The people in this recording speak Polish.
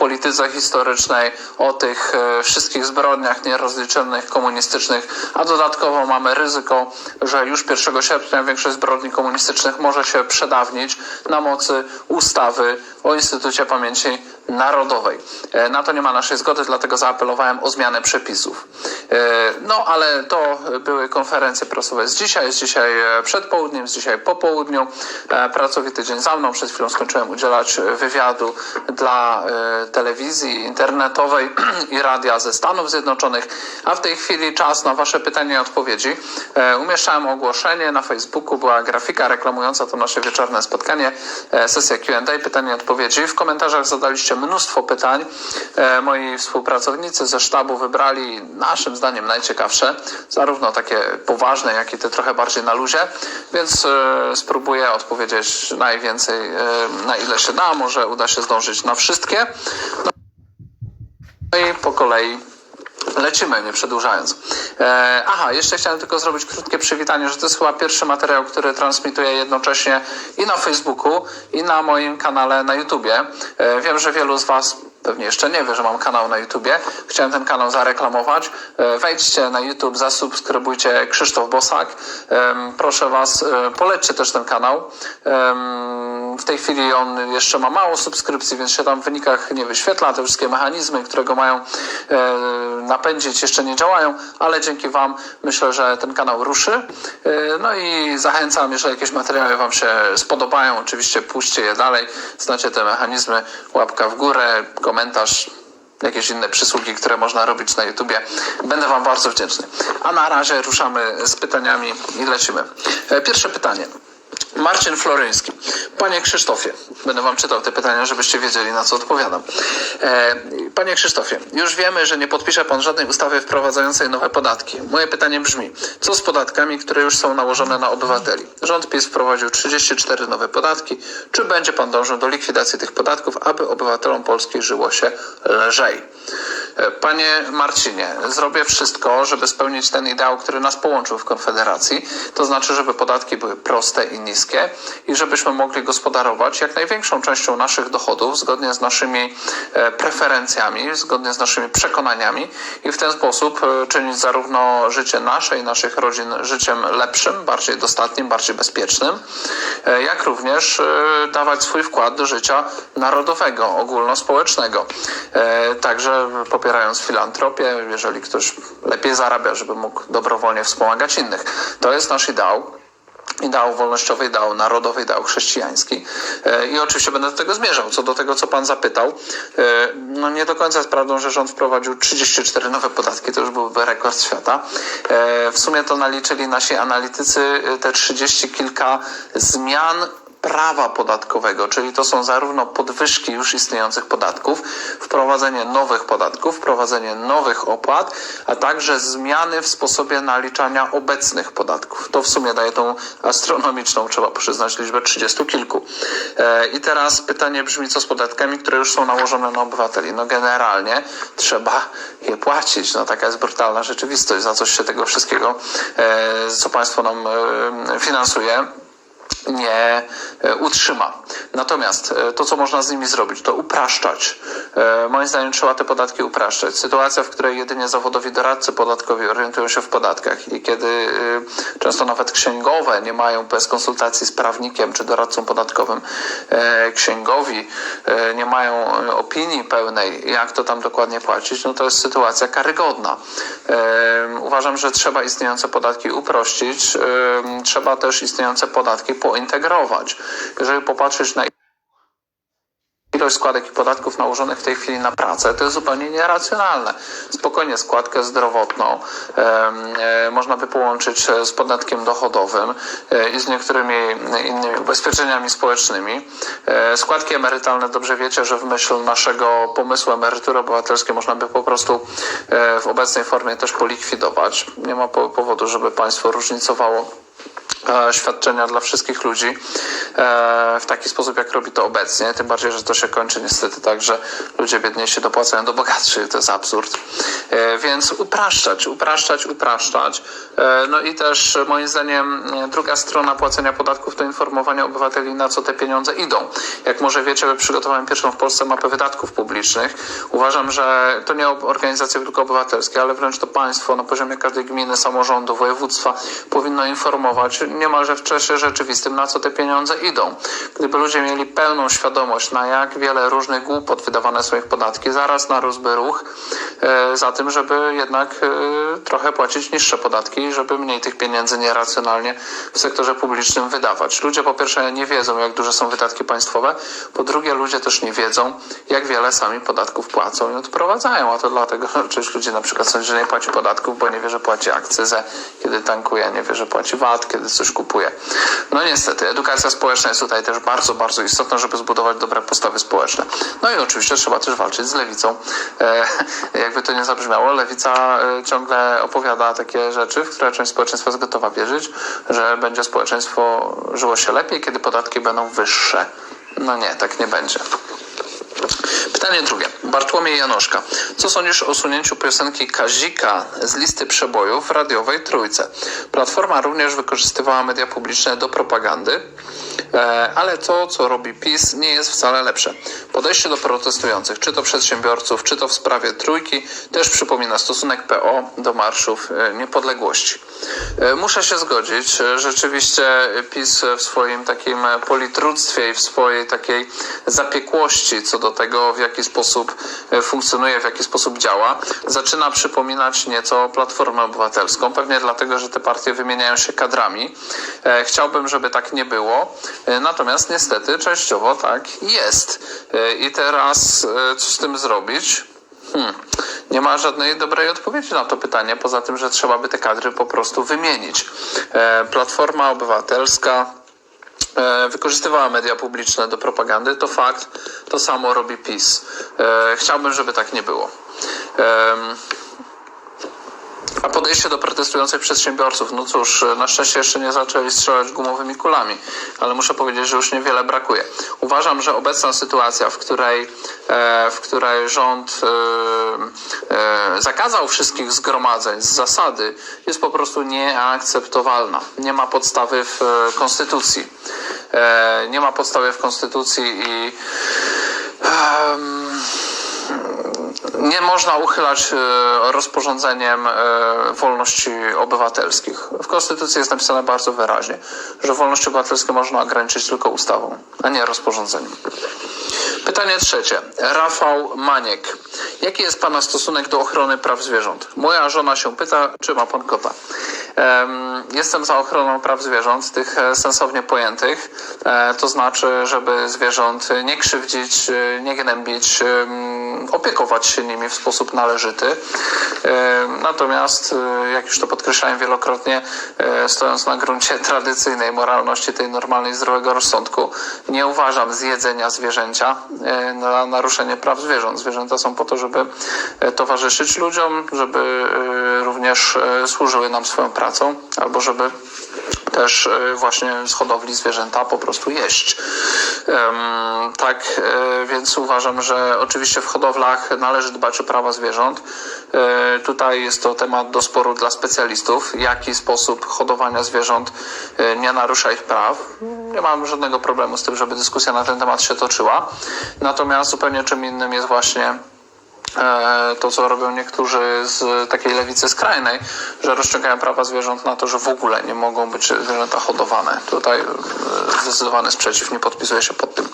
polityce historycznej, o tych e, wszystkich zbrodniach nierozliczonych komunistycznych, a dodatkowo mamy ryzyko, że już 1 sierpnia większość zbrodni komunistycznych może się przedawnić na mocy ustawy o Instytucie Pamięci Narodowej. E, Na to nie ma naszej zgody, dlatego zaapelowałem o zmianę przepisów. E, No, ale to były konferencje prasowe z dzisiaj, jest dzisiaj e, przed południem, jest dzisiaj po południu. Pracowity dzień za mną. Przed chwilą skończyłem udzielać wywiadu dla telewizji internetowej i radia ze Stanów Zjednoczonych, a w tej chwili czas na Wasze pytania i odpowiedzi. Umieszczałem ogłoszenie na Facebooku, była grafika reklamująca to nasze wieczorne spotkanie, sesja Q&A, pytania i odpowiedzi. W komentarzach zadaliście mnóstwo pytań. E, Moi współpracownicy ze sztabu wybrali naszym zdaniem najciekawsze, zarówno takie poważne, jak i te trochę bardziej na luzie, więc e, spróbuję odpowiedzieć najwięcej, e, na ile się da. Może uda się zdążyć na wszystkie. No i po kolei Lecimy, nie przedłużając. E, aha, jeszcze chciałem tylko zrobić krótkie przywitanie, że to jest chyba pierwszy materiał, który transmituję jednocześnie i na Facebooku, i na moim kanale na YouTubie. E, wiem, że wielu z Was pewnie jeszcze nie wie, że mam kanał na YouTubie. Chciałem ten kanał zareklamować. E, wejdźcie na YouTube, zasubskrybujcie Krzysztof Bosak. Proszę Was, e, polećcie też ten kanał. W tej chwili on jeszcze ma mało subskrypcji, więc się tam w wynikach nie wyświetla. Te wszystkie mechanizmy, które go mają e, napędzić, jeszcze nie działają, ale dzięki Wam myślę, że ten kanał ruszy. No i zachęcam, jeżeli jakieś materiały Wam się spodobają, oczywiście puśćcie je dalej. Znacie te mechanizmy, łapka w górę, komentarz, jakieś inne przysługi, które można robić na YouTubie. Będę Wam bardzo wdzięczny. A na razie ruszamy z pytaniami i lecimy. E, Pierwsze pytanie. Marcin Floryński. Panie Krzysztofie, będę Wam czytał te pytania, żebyście wiedzieli, na co odpowiadam. E, Panie Krzysztofie, już wiemy, że nie podpisze Pan żadnej ustawy wprowadzającej nowe podatki. Moje pytanie brzmi, co z podatkami, które już są nałożone na obywateli? Rząd PiS wprowadził 34 nowe podatki. Czy będzie Pan dążył do likwidacji tych podatków, aby obywatelom Polski żyło się lżej? E, Panie Marcinie, zrobię wszystko, żeby spełnić ten ideał, który nas połączył w Konfederacji. To znaczy, żeby podatki były proste i niskie i żebyśmy mogli gospodarować jak największą częścią naszych dochodów zgodnie z naszymi e, preferencjami, zgodnie z naszymi przekonaniami i w ten sposób e, czynić zarówno życie nasze i naszych rodzin życiem lepszym, bardziej dostatnim, bardziej bezpiecznym, e, jak również dawać swój wkład do życia narodowego, ogólnospołecznego. Także popierając filantropię, jeżeli ktoś lepiej zarabia, żeby mógł dobrowolnie wspomagać innych. To jest nasz ideał ideał wolnościowy, ideał narodowy, ideał chrześcijański. E, I oczywiście będę do tego zmierzał. Co do tego, co pan zapytał, e, no nie do końca jest prawdą, że rząd wprowadził 34 nowe podatki, to już byłby rekord świata. E, W sumie to naliczyli nasi analitycy te 30 kilka zmian prawa podatkowego, czyli to są zarówno podwyżki już istniejących podatków, wprowadzenie nowych podatków, wprowadzenie nowych opłat, a także zmiany w sposobie naliczania obecnych podatków. To w sumie daje tą astronomiczną, trzeba przyznać, liczbę 30 kilku. E, I teraz pytanie brzmi, co z podatkami, które już są nałożone na obywateli? No generalnie trzeba je płacić. No taka jest brutalna rzeczywistość, za coś się tego wszystkiego, e, co państwo nam e, finansuje, nie e, utrzyma. Natomiast e, to, co można z nimi zrobić, to upraszczać. E, Moim zdaniem trzeba te podatki upraszczać. Sytuacja, w której jedynie zawodowi doradcy podatkowi orientują się w podatkach i kiedy często nawet księgowe nie mają bez konsultacji z prawnikiem czy doradcą podatkowym, księgowi nie mają opinii pełnej, jak to tam dokładnie płacić, no to jest sytuacja karygodna. Uważam, że trzeba istniejące podatki uprościć, trzeba też istniejące podatki pointegrować. Jeżeli popatrzeć na ilość składek i podatków nałożonych w tej chwili na pracę, to jest zupełnie nieracjonalne. Spokojnie składkę zdrowotną e, e, można by połączyć e, z podatkiem dochodowym e, i z niektórymi innymi ubezpieczeniami społecznymi. E, składki emerytalne, dobrze wiecie, że w myśl naszego pomysłu emerytury obywatelskie można by po prostu e, w obecnej formie też polikwidować. Nie ma po- powodu, żeby państwo różnicowało e, świadczenia dla wszystkich ludzi e, w taki sposób, jak robi to obecnie. Tym bardziej, że to się kończy niestety tak, że ludzie biedniejsi dopłacają do bogatszych. To jest absurd. E, Więc upraszczać, upraszczać, upraszczać. E, No i też moim zdaniem druga strona płacenia podatków to informowanie obywateli, na co te pieniądze idą. Jak może wiecie, przygotowałem pierwszą w Polsce mapę wydatków publicznych. Uważam, że to nie organizacje tylko obywatelskie, ale wręcz to państwo na poziomie każdej gminy, samorządu, województwa powinno informować niemalże w czasie rzeczywistym, na co te pieniądze idą. Gdyby ludzie mieli pełną świadomość, na jak wiele różnych głupot wydawane są ich podatki, zaraz narósłby ruch e, za tym, żeby jednak e, trochę płacić niższe podatki, żeby mniej tych pieniędzy nieracjonalnie w sektorze publicznym wydawać. Ludzie po pierwsze nie wiedzą, jak duże są wydatki państwowe, po drugie ludzie też nie wiedzą, jak wiele sami podatków płacą i odprowadzają, a to dlatego, że część ludzi na przykład sądzi, że nie płaci podatków, bo nie wie, że płaci akcyzę, kiedy tankuje, nie wie, że płaci VAT, kiedy coś kupuje. No niestety, edukacja społeczna jest tutaj też bardzo, bardzo istotna, żeby zbudować dobre postawy społeczne. No i oczywiście trzeba też walczyć z lewicą. E, jakby to nie zabrzmiało, lewica e, ciągle opowiada takie rzeczy, w które część społeczeństwa jest gotowa wierzyć, że będzie społeczeństwo żyło się lepiej, kiedy podatki będą wyższe. No nie, tak nie będzie. Pytanie drugie. Bartłomiej Janoszka. Co sądzisz o usunięciu piosenki Kazika z listy przebojów w radiowej Trójce? Platforma również wykorzystywała media publiczne do propagandy, ale to, co robi PiS, nie jest wcale lepsze. Podejście do protestujących, czy to przedsiębiorców, czy to w sprawie Trójki, też przypomina stosunek PO do marszów e, niepodległości. E, Muszę się zgodzić. e, Rzeczywiście PiS w swoim takim politructwie i w swojej takiej zapiekłości co do tego, w jaki sposób e, funkcjonuje, w jaki sposób działa, zaczyna przypominać nieco Platformę Obywatelską. Pewnie dlatego, że te partie wymieniają się kadrami. E, Chciałbym, żeby tak nie było. E, Natomiast niestety częściowo tak jest. E, I teraz e, co z tym zrobić? Hmm. Nie ma żadnej dobrej odpowiedzi na to pytanie, poza tym, że trzeba by te kadry po prostu wymienić. Platforma Obywatelska wykorzystywała media publiczne do propagandy, to fakt, to samo robi PiS. Chciałbym, żeby tak nie było. A podejście do protestujących przedsiębiorców, no cóż, na szczęście jeszcze nie zaczęli strzelać gumowymi kulami, ale muszę powiedzieć, że już niewiele brakuje. Uważam, że obecna sytuacja, w której, e, w której rząd e, e, zakazał wszystkich zgromadzeń z zasady, jest po prostu nieakceptowalna. Nie ma podstawy w e, konstytucji. E, nie ma podstawy w konstytucji i em, nie można uchylać e, rozporządzeniem e, wolności obywatelskich. W Konstytucji jest napisane bardzo wyraźnie, że wolności obywatelskie można ograniczyć tylko ustawą, a nie rozporządzeniem. Pytanie trzecie. Rafał Maniek. Jaki jest Pana stosunek do ochrony praw zwierząt? Moja żona się pyta, czy ma Pan kota. Em, Jestem za ochroną praw zwierząt, tych e, sensownie pojętych, to znaczy, żeby zwierząt nie krzywdzić, nie gnębić, opiekować się nimi w sposób należyty. Em, Natomiast, e, jak już to podkreślałem wielokrotnie, e, stojąc na gruncie tradycyjnej moralności, tej normalnej, zdrowego rozsądku, nie uważam zjedzenia zwierzęcia e, na naruszenie praw zwierząt. Zwierzęta są po to, żeby e, towarzyszyć ludziom, żeby e, również e, służyły nam swoją pracą, albo żeby też e, właśnie z hodowli zwierzęta po prostu jeść. Tak, e, więc uważam, że oczywiście w hodowlach należy dbać o prawa zwierząt. E, Tutaj jest to temat do sporu dla specjalistów, jaki sposób hodowania zwierząt nie narusza ich praw. Nie mam żadnego problemu z tym, żeby dyskusja na ten temat się toczyła. Natomiast zupełnie czym innym jest właśnie to, co robią niektórzy z takiej lewicy skrajnej, że rozciągają prawa zwierząt na to, że w ogóle nie mogą być zwierzęta hodowane. Tutaj e, zdecydowany sprzeciw, nie podpisuję się pod tym.